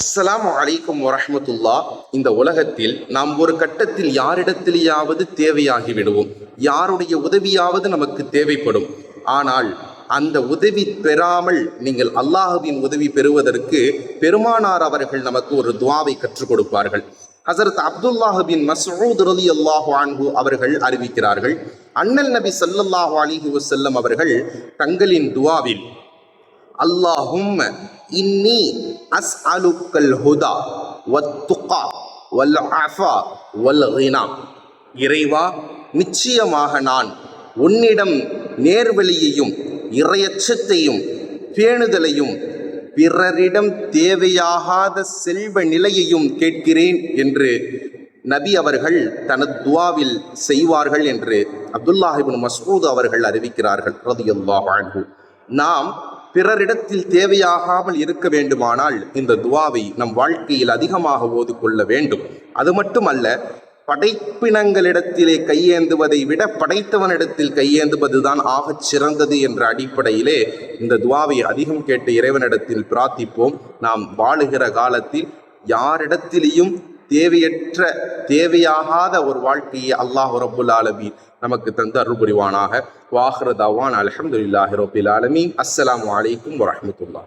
அஸ்ஸலாம் அலைக்கும் வரஹ்மத்துல்லா. இந்த உலகத்தில் நாம் ஒரு கட்டத்தில் யாரிடத்திலேயாவது தேவையாகி விடுவோம். யாருடைய உதவியாவது நமக்கு தேவைப்படும். ஆனால் அந்த உதவி பெறாமல் நீங்கள் அல்லாஹுவின் உதவி பெறுவதற்கு பெருமானார் அவர்கள் நமக்கு ஒரு துவாவை கற்றுக் கொடுப்பார்கள். ஹசரத் அப்துல்லாஹ் மசூத் ரலி அல்லாஹு அன்பு அவர்கள் அறிவிக்கிறார்கள் அண்ணல் நபி ஸல்லல்லாஹு அலிஹி வசல்லம் அவர்கள் தங்களின் துவாவில் அல்லாஹும் இன்னி அஸ்அலுக்கல் ஹுதா வத்துகா வல் அஃபா வல் ஹினா இறைவா நிச்சயமாக நான் உன்னிடம் நேர்வழியையும் இறையச்சத்தையும் பேணுதலையும் பிறரிடம் தேவையாகாத செல்வ நிலையையும் கேட்கிறேன் என்று நபி அவர்கள் தனது துவாவில் செய்வார்கள் என்று அப்துல்லாஹிபின் மஸ்ஊத் அவர்கள் அறிவிக்கிறார்கள் ரதியல்லாஹு நாம் பிறரிடத்தில் தேவையாகாமல் இருக்க வேண்டுமானால் இந்த துவாவை நம் வாழ்க்கையில் அதிகமாக ஓதிக்கொள்ள வேண்டும். அது மட்டுமல்ல படைப்பினங்களிடத்திலே கையேந்துவதை விட படைத்தவனிடத்தில் கையேந்துவதுதான் ஆகச் சிறந்தது என்ற அடிப்படையிலே இந்த துவாவை அதிகம் கேட்டு இறைவனிடத்தில் பிரார்த்திப்போம். நாம் வாழுகிற காலத்தில் யாரிடத்திலேயும் தேவையற்ற தேவையாகாத ஒரு வாழ்க்கையை அல்லாஹ் ரபுல் ஆலமீன் நமக்கு தந்து அருள் புரிவானாக வாஹ்ர தவான் அலமதுல்லாஹி ரபுல் ஆலமீன். அஸ்லாம் அலைக்கும் வரமத்துல்லா